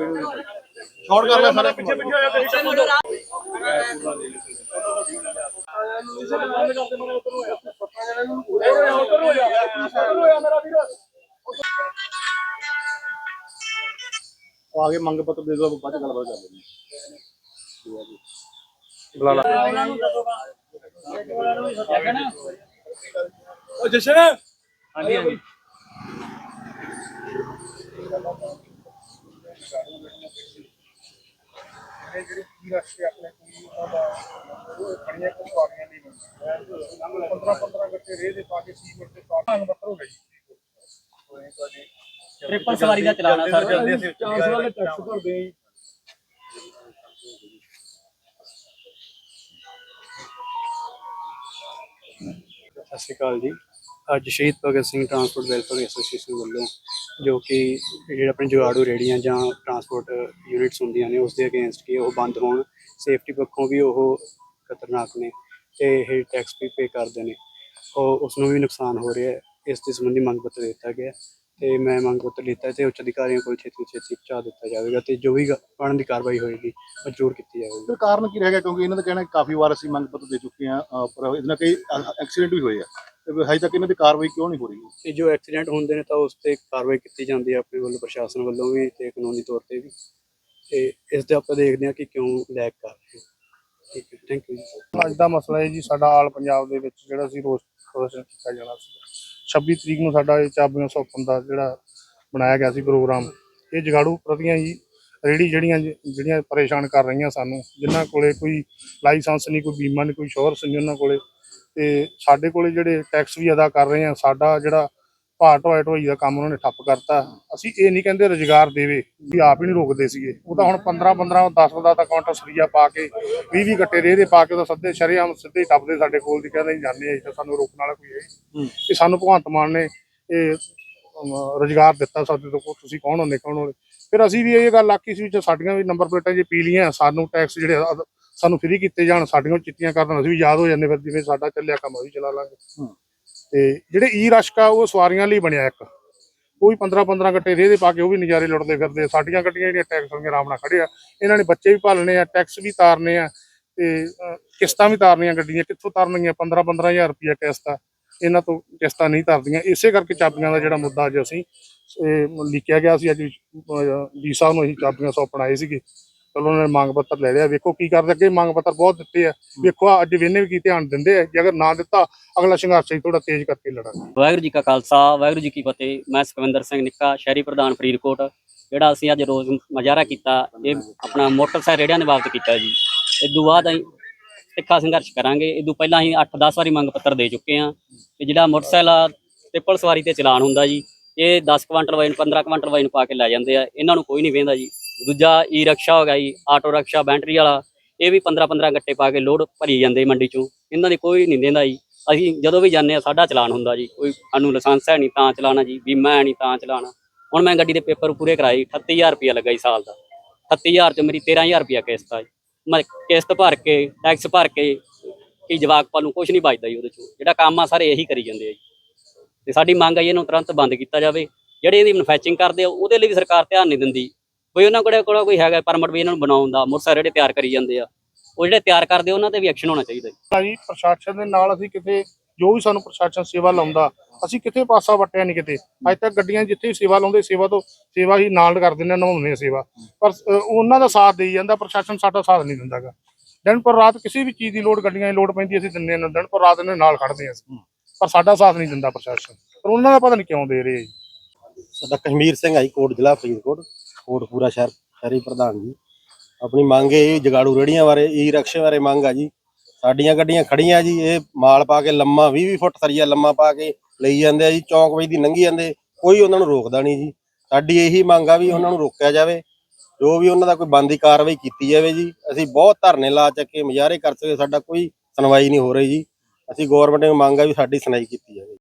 Short ਕਰ ਲੈ ਸਾਰੇ। ਪਿੱਛੇ ਪਿੱਛੇ ਉਹ ਆਗੇ ਮੰਗ ਪੱਤਰ ਦੇ ਦਿਓ ਬਾਅਦ ਚ ਗੱਲਬਾਤ ਕਰ ਲੈਂਦੇ ਉਹ ਜਸ਼ਨ। ਹਾਂਜੀ ਹਾਂਜੀ। ਜਿਹੜੀ ਕੀ ਰੱਖੇ ਆਪਣੇ ਕੋਈ ਉਹਦਾ ਉਹ ਖੜੀਆਂ ਕੁਆਰੀਆਂ ਨਹੀਂ ਮਿਲਦੀਆਂ 15 15 ਗੱਟੇ ਰੇਹ ਦੇ ਪਾ ਕੇ ਸੀਮੈਂਟ ਦੇ ਪਾ ਕੇ ਬੱਤਰ ਹੋ ਗਈ ਟ੍ਰਿਪਲ ਸਵਾਰੀ ਦਾ ਚਲਾਣਾ ਸਰ ਚਾਂਸ ਵਾਲੇ ਟੈਕਸ ਭਰਦੇ ਆਂ ਸਤਿ ਸ਼੍ਰੀ ਅਕਾਲ ਜੀ। ਅੱਜ Shaheed Bhagat Singh transport welfare association ਵੱਲੋਂ ਜੋ ਕਿ ਜਿਹੜੇ ਆਪਣੇ ਜੁਗਾੜੂ ਰੇੜੀਆਂ ਜਾਂ ਟਰਾਂਸਪੋਰਟ ਯੂਨਿਟਸ ਹੁੰਦੀਆਂ ਨੇ ਉਸ ਦੇ ਅਗੇਂਸਟ ਕਿ ਉਹ ਬੰਦ ਹੋਣ ਸੇਫਟੀ ਪੱਖੋਂ ਵੀ ਉਹ ਖਤਰਨਾਕ ਨੇ ਤੇ ਇਹ ਟੈਕਸ ਵੀ ਪੇ ਕਰਦੇ ਨੇ। ਉਹ ਉਸ ਨੂੰ ਵੀ ਨੁਕਸਾਨ ਹੋ ਰਿਹਾ ਹੈ। ਇਸ ਦੇ ਸੰਬੰਧੀ ਮੰਗ ਪੱਤਰ ਦਿੱਤਾ ਗਿਆ ਤੇ ਮੈਂ ਮੰਗ ਪੱਤਰ ਲਿੱਤਾ ਤੇ ਉੱਚ ਅਧਿਕਾਰੀਆਂ ਕੋਲ ਛੇਤੀ ਛੇਤੀ ਪਹੁੰਚਾ ਦਿੱਤਾ ਜਾਵੇਗਾ ਤੇ ਜੋ ਵੀ ਗ- ਬਣਨ ਦੀ ਕਾਰਵਾਈ ਹੋਏਗੀ ਉਹ ਜ਼ਰੂਰ ਕੀਤੀ ਜਾਵੇਗੀ। ਫਿਰ ਕਾਰਨ ਕੀ ਰਹੇਗਾ ਕਿਉਂਕਿ ਇਹਨਾਂ ਦਾ ਕਹਿਣਾ ਕਾਫੀ ਵਾਰ ਅਸੀਂ ਮੰਗ ਪੱਤਰ ਦੇ ਚੁੱਕੇ ਹਾਂ ਅਹ, ਪਰ ਇਹਦੇ ਨਾਲ ਕਈ ਐਕਸੀਡੈਂਟ ਵੀ ਹੋਏ ਆ। ਹਜੇ ਤੱਕ ਇਹਨਾਂ ਦੀ ਕਾਰਵਾਈ ਕਿਉਂ ਨਹੀਂ ਹੋ ਰਹੀ? ਤੇ ਜੋ ਐਕਸੀਡੈਂਟ ਹੁੰਦੇ ਨੇ ਤਾਂ ਉਸ ਤੇ ਕਾਰਵਾਈ ਕੀਤੀ ਜਾਂਦੀ ਹੈ ਆਪਣੇ ਵੱਲੋਂ ਪ੍ਰਸ਼ਾਸਨ ਵੱਲੋਂ ਵੀ ਤੇ ਕਾਨੂੰਨੀ ਤੌਰ ਤੇ ਵੀ। ਤੇ ਇਸ ਦੇ ਆਪਾਂ ਦੇਖਦੇ ਹਾਂ ਕਿ ਕਿਉਂ ਲੈਕ ਕਰ ਰਹੇ ਹਾਂ। ਠੀਕ ਹੈ ਥੈਂਕ ਯੂ ਅੱਜ ਦਾ ਮਸਲਾ ਹੈ ਜੀ ਸਾਡਾ ਆਲ ਪੰਜਾਬ ਦੇ ਵਿੱਚ ਜਿਹੜਾ ਸੀ ਰੋਸ ਪ੍ਰਦਰਸ਼ਨ ਕੀਤਾ ਜਾਣਾ ਸੀ। 26 ਤਰੀਕ ਨੂੰ ਸਾਡਾ ਇਹ ਚਾਬੀਆਂ ਸੌਂਪਣ ਦਾ ਜਿਹੜਾ ਬਣਾਇਆ ਗਿਆ ਸੀ ਪ੍ਰੋਗਰਾਮ ਇਹ ਜਗਾੜੂ ਪ੍ਰਤੀਆਂ ਜੀ ਰੇੜੀ ਜਿਹੜੀਆਂ ਜਿਹੜੀਆਂ ਪਰੇਸ਼ਾਨ ਕਰ ਰਹੀਆਂ ਸਾਨੂੰ ਜਿਨ੍ਹਾਂ ਕੋਲੇ ਕੋਈ ਲਾਇਸੈਂਸ ਨਹੀਂ ਕੋਈ ਬੀਮਾ ਨਹੀਂ ਕੋਈ ਇੰਸ਼ੋਰੈਂਸ ਨਹੀਂ ਉਹਨਾਂ ਕੋਲੇ ਤੇ ਸਾਡੇ ਕੋਲੇ ਜਿਹੜੇ ਟੈਕਸ ਵੀ ਅਦਾ ਕਰ ਰਹੇ ਆ ਸਾਡਾ ਜਿਹੜਾ ਭਾਅ ਢੋਏ ਢੋਈ ਦਾ ਕੰਮ ਉਹਨਾਂ ਨੇ ਠੱਪ ਕਰਤਾ। ਅਸੀਂ ਇਹ ਨਹੀਂ ਕਹਿੰਦੇ ਰੁਜ਼ਗਾਰ ਦੇਵੇ ਵੀ ਆਪ ਹੀ ਨਹੀਂ ਰੋਕਦੇ ਸੀਗੇ। ਉਹ ਤਾਂ ਹੁਣ 15 15 10 ਦਾ ਤਾਂ ਕਾਊਂਟਰ ਸਰੀਆ ਪਾ ਕੇ 20 20 ਗੱਟੇ ਰੇਹ ਦੇ ਪਾ ਕੇ ਉਹ ਤਾਂ ਸੱਦੇ ਸ਼ਰੇਆਮ ਸਿੱਧੇ ਹੀ ਟੱਪਦੇ ਸਾਡੇ ਕੋਲ ਦੀ ਕਹਿੰਦੇ ਜਾਂਦੇ ਆ ਇੱਥੇ ਸਾਨੂੰ ਰੋਕਣ ਵਾਲਾ ਕੋਈ ਹੈ ਹੀ। ਇਹ ਸਾਨੂੰ ਭਗਵੰਤ ਮਾਨ ਨੇ ਇਹ ਰੁਜ਼ਗਾਰ ਦਿੱਤਾ ਸਾਡੇ ਤੋਂ ਤੁਸੀਂ ਕੌਣ ਹੁੰਦੇ ਕੌਣ ਹੁੰਦੇ ਫਿਰ ਅਸੀਂ ਵੀ ਇਹ ਗੱਲ ਆਖੀ ਸੀ ਵੀ ਜੇ ਸਾਡੀਆਂ ਵੀ ਨੰਬਰ ਪਲੇਟਾਂ ਜੇ ਪੀ ਲੀਆਂ ਸਾਨੂੰ ਟੈਕਸ ਜਿਹੜੇ ਸਾਨੂੰ ਫ੍ਰੀ ਕੀਤੇ ਜਾਣ ਸਾਡੀਆਂ ਚਿੱਟੀਆਂ ਕਰ ਦੇਣ ਅਸੀਂ ਵੀ ਯਾਦ ਹੋ ਜਾਂਦੇ ਫਿਰ ਜਿਵੇਂ ਸਾਡਾ ਚੱਲਿਆ ਕੰਮ ਅਸੀਂ ਚਲਾ ਲਾਂਗੇ। ਤੇ ਜਿਹੜੇ ਈ ਰਸ਼ਕਾ ਉਹ ਸਵਾਰੀਆਂ ਲਈ ਬਣਿਆ ਇੱਕ। ਉਹ ਵੀ 15 15 ਗੱਟੇ ਰੇਹ ਦੇ ਪਾ ਕੇ ਉਹ ਵੀ ਨਜ਼ਾਰੇ ਲੁੱਟਦੇ ਫਿਰਦੇ ਸਾਡੀਆਂ ਗੱਡੀਆਂ ਜਿਹੜੀਆਂ ਟੈਕਸ ਵਾਲੀਆਂ ਆਰਾਮ ਨਾਲ ਖੜੇ ਆ ਇਹਨਾਂ ਨੇ ਬੱਚੇ ਵੀ ਪਾਲਣੇ ਆ ਟੈਕਸ ਵੀ ਤਾਰਨੇ ਆ ਤੇ ਕਿਸ਼ਤਾਂ ਵੀ ਤਾਰਨੀਆਂ ਗੱਡੀਆਂ ਕਿੱਥੋਂ ਤਾਰਨਗੀਆਂ 15 15000 ਰੁਪਏ ਕਿਸ਼ਤ ਆ। ਇਹਨਾਂ ਤੋਂ ਕਿਸ਼ਤਾਂ ਨਹੀਂ ਤਰਦੀਆਂ। ਇਸੇ ਕਰਕੇ ਚਾਬੀਆਂ ਦਾ ਜਿਹੜਾ ਮੁੱਦਾ ਅੱਜ ਅਸੀਂ ਲਿਖਿਆ ਗਿਆ ਸੀ। ਅੱਜ ਡੀ ਸਾਹਿਬ ਨੂੰ ਅਸੀਂ ਚਾਬੀਆਂ ਸੌਂਪਣ ਆਏ ਸੀਗੇ। ਚਲੋ ਉਹਨਾਂ ਨੇ ਮੰਗ ਪੱਤਰ ਲੈ ਲਿਆ। ਵੇਖੋ ਕੀ ਕਰਦੇ ਅੱਗੇ ਮੰਗ ਪੱਤਰ ਬਹੁਤ ਦਿੱਤੇ ਆ। ਵੇਖੋ ਅੱਜ ਵੇਨੇ ਵੀ ਕੀ ਧਿਆਨ ਦਿੰਦੇ ਆ। ਜੇ ਅਗਰ ਨਾ ਦਿੱਤਾ ਅਗਲਾ ਸੰਘਰਸ਼ ਥੋੜਾ ਤੇਜ਼ ਕਰਕੇ ਲੜਾਂਗੇ। ਵਾਹਿਗੁਰੂ ਜੀ ਕਾ ਖਾਲਸਾ ਵਾਹਿਗੁਰੂ ਜੀ ਕੀ ਫਤਿਹ। ਮੈਂ ਸੁਖਵਿੰਦਰ ਸਿੰਘ ਨਿੱਕਾ ਸ਼ਹਿਰੀ ਪ੍ਰਧਾਨ ਫਰੀਦਕੋਟ। ਜਿਹੜਾ ਅਸੀਂ ਅੱਜ ਰੋਜ਼ ਮੁਜ਼ਾਹਰਾ ਕੀਤਾ ਇਹ ਆਪਣਾ ਮੋਟਰਸਾਈਕਲ ਰੇੜਿਆਂ ਦੇ ਬਾਬਤ ਕੀਤਾ ਜੀ। ਇਸ ਤੋਂ ਬਾਅਦ ਅਸੀਂ ਤਿੱਖਾ ਸੰਘਰਸ਼ ਕਰਾਂਗੇ। ਇਹ ਤੋਂ ਪਹਿਲਾਂ ਅਸੀਂ 8-10 ਵਾਰੀ ਮੰਗ ਪੱਤਰ ਦੇ ਚੁੱਕੇ ਹਾਂ ਤੇ ਜਿਹੜਾ ਮੋਟਰਸਾਈਕਲ ਆ ਟ੍ਰਿਪਲ ਸਵਾਰੀ ਤੇ ਚਲਾਨ ਹੁੰਦਾ ਜੀ। ਇਹ 10 ਕੁਆਂਟਲ ਵਜਨ 15 ਕੁਆਂਟਲ ਵਜਨ ਪਾ ਕੇ ਲੈ ਜਾਂਦੇ ਆ। ਇਹਨਾਂ ਨੂੰ ਕੋਈ ਨਹੀਂ ਵੇਂਦਾ ਜੀ। ਦੂਜਾ ਈ ਰਕਸ਼ਾ ਹੋ ਗਿਆ ਜੀ, ਆਟੋ ਰਕਸ਼ਾ, ਬੈਟਰੀ ਵਾਲਾ, ਇਹ ਵੀ 15-15 ਗੱਟੇ ਪਾ ਕੇ ਲੋਡ ਭਰੀ ਜਾਂਦੇ ਮੰਡੀ ਚੋਂ। ਇਹਨਾਂ ਦੀ ਕੋਈ ਨਹੀਂ ਦਿੰਦਾ ਜੀ। ਅਸੀਂ ਜਦੋਂ ਵੀ ਜਾਂਦੇ ਆ ਸਾਡਾ ਚਲਾਨ ਹੁੰਦਾ ਜੀ। ਕੋਈ ਸਾਨੂੰ ਲਾਇਸੈਂਸ ਹੈ ਨਹੀਂ ਤਾਂ ਚਲਾਣਾ ਜੀ ਬੀਮਾ ਹੈ ਨਹੀਂ ਤਾਂ ਚਲਾਣਾ ਹੁਣ ਮੈਂ ਗੱਡੀ ਦੇ ਪੇਪਰ ਪੂਰੇ ਕਰਾਏ 38000 ਰੁਪਇਆ ਲੱਗਾ ਜੀ ਸਾਲ ਦਾ। 38000 ਚ ਮੇਰੀ 13000 ਰੁਪਇਆ ਕਿਸ਼ਤ ਆ ਜੀ ਮੈਂ ਕਿਸ਼ਤ ਭਰ ਕੇ ਟੈਕਸ ਭਰ ਕੇ, ਕੀ ਜਵਾਕ ਪਾ ਨੂੰ ਕੁਝ ਨਹੀਂ ਬਚਦਾ ਜੀ ਉਹਦੇ ਚੋਂ। ਜਿਹੜਾ ਕੰਮ ਆ, ਸਾਰੇ ਇਹੀ ਕਰੀ ਜਾਂਦੇ ਆ ਜੀ। ਤੇ ਸਾਡੀ ਮੰਗ ਆ ਜੀ ਇਹਨੂੰ ਤੁਰੰਤ ਬੰਦ ਕੀਤਾ ਜਾਵੇ। ਜਿਹੜੇ ਇਹਦੀ ਮੈਨੂਫੈਕਚਰਿੰਗ ਕਰਦੇ ਆ, ਉਹਦੇ ਲਈ ਵੀ ਸਰਕਾਰ ਧਿਆਨ ਨਹੀਂ ਦਿੰਦੀ। ਕੋਈ ਉਹਨਾਂ ਕੋਲ ਕੋਲ ਕੋਈ ਹੈਗਾ ਪਰਮਿਟ ਵੀ ਇਹਨਾਂ ਨੂੰ ਬਣਾਉਣ ਦਾ ਮੋਟਰਸਾਈਕਲ ਜਿਹੜੇ ਤਿਆਰ ਕਰੀ ਜਾਂਦੇ ਆ ਉਹ ਜਿਹੜੇ ਤਿਆਰ ਕਰਦੇ ਉਹਨਾਂ ਤੇ ਵੀ ਐਕਸ਼ਨ ਹੋਣਾ ਚਾਹੀਦਾ ਜੀ। ਭਾਜੀ ਪ੍ਰਸ਼ਾਸਨ ਦੇ ਨਾਲ ਅਸੀਂ ਕਿਤੇ ਜੋ ਵੀ ਸਾਨੂੰ ਪ੍ਰਸ਼ਾਸਨ ਸੇਵਾ ਲਾਉਂਦਾ ਅਸੀਂ ਕਿਤੇ ਪਾਸਾ ਵਟਿਆ ਨਹੀਂ ਕਿਤੇ। ਅੱਜ ਤੱਕ ਗੱਡੀਆਂ ਜਿੱਥੇ ਵੀ ਸੇਵਾ ਲਾਉਂਦੇ ਸੇਵਾ ਤੋਂ ਸੇਵਾ ਹੀ ਨਾਲ ਕਰ ਦਿੰਦੇ ਨਿਭਾਉਂਦੇ ਸੇਵਾ। ਪਰ ਉਹਨਾਂ ਦਾ ਸਾਥ ਦੇਈ ਜਾਂਦਾ ਪ੍ਰਸ਼ਾਸਨ ਸਾਡਾ ਸਾਥ ਨਹੀਂ ਦਿੰਦਾਗਾ। ਦਿਨ ਪਰ ਰਾਤ ਕਿਸੇ ਵੀ ਚੀਜ਼ ਦੀ ਲੋੜ ਗੱਡੀਆਂ ਦੀ ਲੋੜ ਪੈਂਦੀ ਅਸੀਂ ਦਿੰਦੇ ਹਾਂ ਦਿਨ ਪਰ ਰਾਤ ਇਹਨਾਂ ਨਾਲ ਖੜਦੇ ਹਾਂ ਅਸੀਂ। ਪਰ ਸਾਡਾ ਸਾਥ ਨਹੀਂ ਦਿੰਦਾ ਪ੍ਰਸ਼ਾਸਨ। ਪਰ ਉਹਨਾਂ ਦਾ ਪਤਾ ਨਹੀਂ ਕਿਉਂ ਦੇ ਰਹੇ ਜੀ। ਸਾਡਾ ਕਸ਼ਮੀਰ ਸਿੰਘ ਆਈ ਕੋਟ ਜ਼ਿਲ੍ਹਾ ਫਰੀਦਕੋਟ। ਕੋਟਪੂਰਾ ਸ਼ਹਿਰ, ਸ਼ਹਿਰੀ ਪ੍ਰਧਾਨ ਜੀ। ਆਪਣੀ ਮੰਗ ਇਹ ਜਗਾੜੂ ਰੇੜੀਆਂ ਬਾਰੇ, ਈ ਰਕਸ਼ੇ ਬਾਰੇ ਮੰਗ ਆ ਜੀ। ਸਾਡੀਆਂ ਗੱਡੀਆਂ ਖੜੀਆਂ ਜੀ, ਇਹ ਮਾਲ ਪਾ ਕੇ ਲੰਮਾ 20 20 ਫੁੱਟ ਸਰੀਆ ਲੰਮਾ ਪਾ ਕੇ ਲਈ ਜਾਂਦੇ ਆ ਜੀ, ਚੌਂਕ ਵਿੱਚ ਦੀ ਲੰਘੀ ਜਾਂਦੇ, ਕੋਈ ਉਹਨਾਂ ਨੂੰ ਰੋਕਦਾ ਨਹੀਂ ਜੀ। ਸਾਡੀ ਇਹੀ ਮੰਗ ਆ ਵੀ ਉਹਨਾਂ ਨੂੰ ਰੋਕਿਆ ਜਾਵੇ, ਜੋ ਵੀ ਉਹਨਾਂ ਦਾ ਕੋਈ ਬੰਦੀ ਕਾਰਵਾਈ ਕੀਤੀ ਜਾਵੇ ਜੀ। ਅਸੀਂ ਬਹੁਤ ਧਰਨੇ ਲਾ ਚੱਕੇ, ਮੁਜ਼ਾਹਰੇ ਕਰ ਸਕੇ ਸਾਡਾ ਕੋਈ ਸੁਣਵਾਈ ਨਹੀਂ ਹੋ ਰਹੀ ਜੀ। ਅਸੀਂ ਗਵਰਨਮੈਂਟ ਨੂੰ ਮੰਗ ਆ ਵੀ ਸਾਡੀ ਸੁਣਾਈ ਕੀਤੀ ਜਾਵੇ।